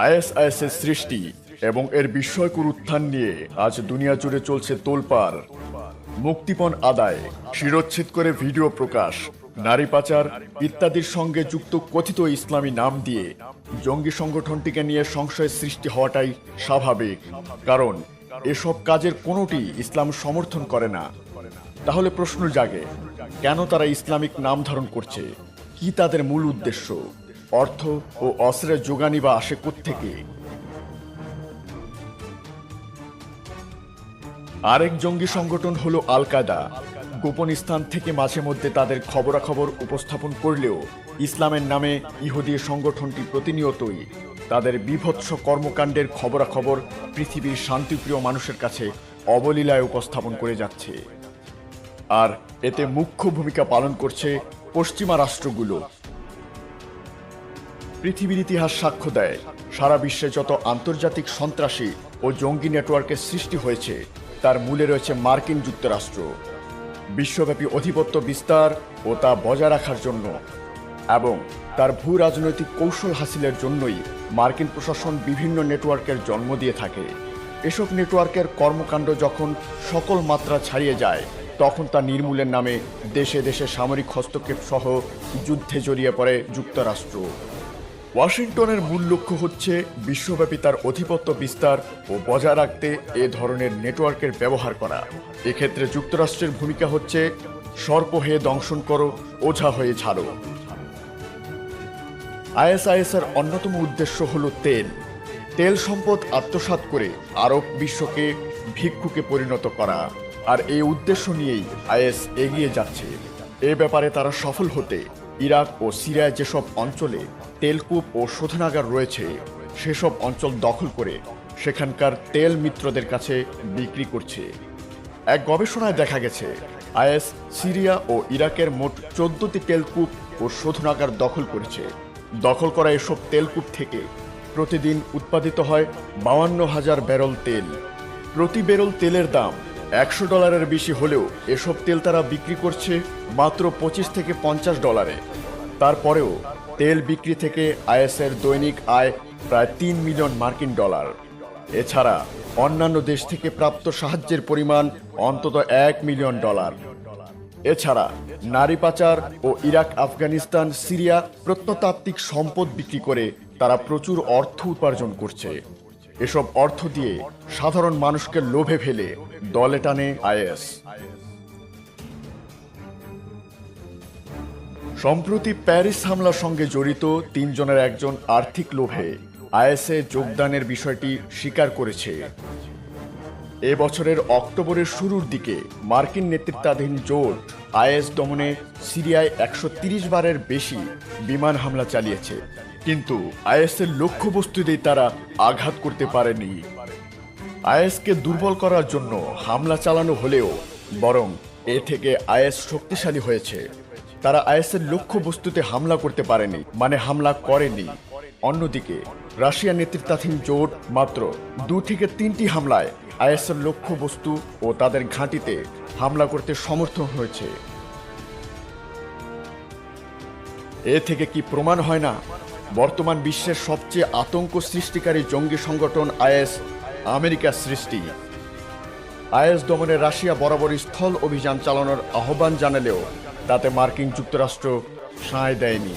ISIS এর সৃষ্টি এবং এর বিস্ময়কর উত্থান নিয়ে আজ দুনিয়া জুড়ে চলছে তোলপাড়, মুক্তিপণ আদায়, শিরোচ্ছেদ করে ভিডিও প্রকাশ, নারী পাচার ইত্যাদির সঙ্গে যুক্ত কথিত ইসলামী নাম দিয়ে জঙ্গি সংগঠনটিকে নিয়ে সংশয়ের সৃষ্টি হওয়াটাই স্বাভাবিক। কারণ এসব কাজের কোনোটি ইসলাম সমর্থন করে না। তাহলে প্রশ্ন জাগে, কেন তারা ইসলামিক নাম ধারণ করছে? কি তাদের মূল উদ্দেশ্য? অর্থ ও অস্ত্রের যোগানি বা আসে থেকে আরেক জঙ্গি সংগঠন হলো আল কায়দা গোপন স্থান থেকে মাঝে মধ্যে তাদের খবরাখবর উপস্থাপন করলেও ইসলামের নামে ইহুদি সংগঠনটি প্রতিনিয়তই তাদের বিভৎস কর্মকাণ্ডের খবরাখবর পৃথিবীর শান্তিপ্রিয় মানুষের কাছে অবলীলায় উপস্থাপন করে যাচ্ছে। আর এতে মুখ্য ভূমিকা পালন করছে পশ্চিমা রাষ্ট্রগুলো। পৃথিবীর ইতিহাস সাক্ষ্য দেয়। সারা বিশ্বে যত আন্তর্জাতিক সন্ত্রাসী ও জঙ্গি নেটওয়ার্কের সৃষ্টি হয়েছে, তার মূলে রয়েছে মার্কিন যুক্তরাষ্ট্র। বিশ্বব্যাপী অধিপত্য বিস্তার ও তা বজায় রাখার জন্য এবং তার ভূ রাজনৈতিক কৌশল হাসিলের জন্যই মার্কিন প্রশাসন বিভিন্ন নেটওয়ার্কের জন্ম দিয়ে থাকে। এসব নেটওয়ার্কের কর্মকাণ্ড যখন সকল মাত্রা ছাড়িয়ে যায়, তখন তা নির্মূলের নামে দেশে দেশে সামরিক হস্তক্ষেপ সহ যুদ্ধে জড়িয়ে পড়ে যুক্তরাষ্ট্র। ওয়াশিংটনের মূল লক্ষ্য হচ্ছে বিশ্বব্যাপী তার আধিপত্য বিস্তার ও বজায় রাখতে এ ধরনের নেটওয়ার্কের ব্যবহার করা। এক্ষেত্রে যুক্তরাষ্ট্রের ভূমিকা হচ্ছে, সর্প হয়ে দংশন করো, ওঝা হয়ে ছাড়ো আইএসআইএস এর অন্যতম উদ্দেশ্য হল তেল। তেল সম্পদ আত্মসাৎ করে আরব বিশ্বকে ভিক্ষুকে পরিণত করা। আর এই উদ্দেশ্য নিয়েই আইএস এগিয়ে যাচ্ছে। এ ব্যাপারে তারা সফল হতে ইরাক ও সিরিয়ায় যেসব অঞ্চলে তেলকূপ ও শোধনাগার রয়েছে, সেসব অঞ্চল দখল করে সেখানকার তেল মিত্রদের কাছে বিক্রি করছে। এক গবেষণায় দেখা গেছে, আইএস সিরিয়া ও ইরাকের মোট চোদ্দটি তেলকূপ ও শোধনাগার দখল করেছে। দখল করা এসব তেলকূপ থেকে প্রতিদিন উৎপাদিত হয় বাউান্ন হাজার ব্যারল তেল। প্রতি ব্যারল তেলের দাম একশো ডলারের বেশি হলেও এসব তেল তারা বিক্রি করছে মাত্র পঁচিশ থেকে পঞ্চাশ ডলারে। তারপরেও তেল বিক্রি থেকে আইএসের দৈনিক আয় প্রায় তিন মিলিয়ন মার্কিন ডলার। এছাড়া অন্যান্য দেশ থেকে প্রাপ্ত সাহায্যের পরিমাণ অন্তত এক মিলিয়ন ডলার। এছাড়া নারী পাচার ও ইরাক, আফগানিস্তান, সিরিয়া প্রত্নতাত্ত্বিক সম্পদ বিক্রি করে তারা প্রচুর অর্থ উপার্জন করছে। এসব অর্থ দিয়ে সাধারণ মানুষকে লোভে ফেলে দলে টানে আইএস সম্প্রতি প্যারিস হামলার সঙ্গে জড়িত তিনজনের একজন আর্থিক লোভে আইএসএ যোগদানের বিষয়টি স্বীকার করেছে। এ বছরের অক্টোবরের শুরুর দিকে মার্কিন নেতৃত্বাধীন জোট আইএস দমনে সিরিয়ায় একশো বারের বেশি বিমান হামলা চালিয়েছে। কিন্তু আইএসের লক্ষ্যবস্তুতেই তারা আঘাত করতে পারেনি। আইএসকে দুর্বল করার জন্য হামলা চালানো হলেও বরং এ থেকে আইএস শক্তিশালী হয়েছে। তারা আইএসের লক্ষ্যবস্তুতে হামলা করতে পারেনি মানে হামলা করেনি। অন্যদিকে রাশিয়া নেতৃত্বাধীন জোট মাত্র দু থেকে তিনটি হামলায় আইএসের লক্ষ্যবস্তু ও তাদের ঘাঁটিতে হামলা করতে সমর্থন হয়েছে। এ থেকে কি প্রমাণ হয় না? বর্তমান বিশ্বের সবচেয়ে আতঙ্ক সৃষ্টিকারী জঙ্গি সংগঠন আইএস আমেরিকার সৃষ্টি। আইএস দমনে রাশিয়া বরাবরই স্থল অভিযান চালানোর আহ্বান জানালেও তাতে মার্কিন যুক্তরাষ্ট্র সায় দেয়নি।